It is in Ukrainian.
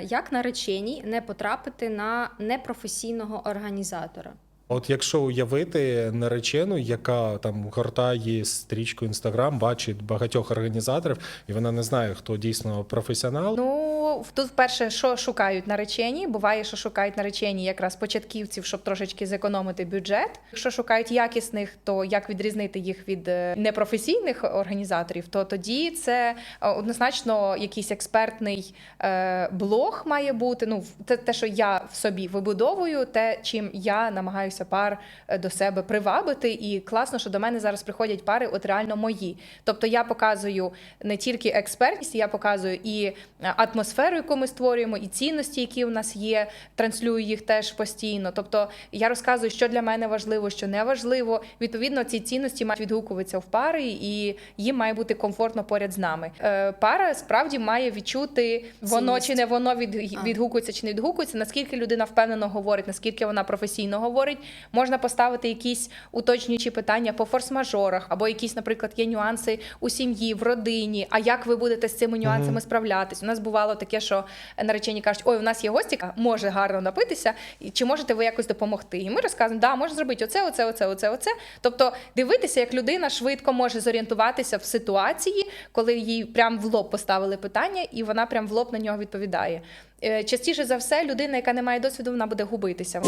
Як нареченій не потрапити на непрофесійного організатора? От якщо уявити наречену, яка там гортає стрічку інстаграм, бачить багатьох організаторів, і вона не знає, хто дійсно професіонал. Ну тут вперше, що шукають наречені. Буває, що шукають наречені якраз початківців, щоб трошечки зекономити бюджет. Якщо шукають якісних, то як відрізнити їх від е, непрофесійних організаторів, то тоді це е, однозначно якийсь експертний е, блог має бути. Ну те, те, що я в собі вибудовую, те, чим я намагаюся пар до себе привабити. І класно, що до мене зараз приходять пари, от реально мої. Тобто я показую не тільки експертність, я показую і е, атмосферу, яку ми створюємо, і цінності, які в нас є, транслюю їх теж постійно. Тобто я розказую, що для мене важливо, що не важливо. Відповідно, ці цінності мають відгукуватися в пари, і їм має бути комфортно поряд з нами. Е, Пара справді має відчути воно чи не воно від, відгукується чи не відгукується, наскільки людина впевнено говорить, наскільки вона професійно говорить. Можна поставити якісь уточнюючі питання по форс-мажорах, або якісь, наприклад, є нюанси у сім'ї, в родині. А як ви будете з цими нюансами справлятись? У нас бувало таке, що наречені кажуть: ой, у нас є гості, може гарно напитися, і чи можете ви якось допомогти? І ми розказуємо, да, можна зробити оце, оце, оце, оце, оце. Тобто дивитися, як людина швидко може зорієнтуватися в ситуації, коли їй прям в лоб поставили питання, і вона прям в лоб на нього відповідає. Е, Частіше за все, людина, яка не має досвіду, вона буде губитися.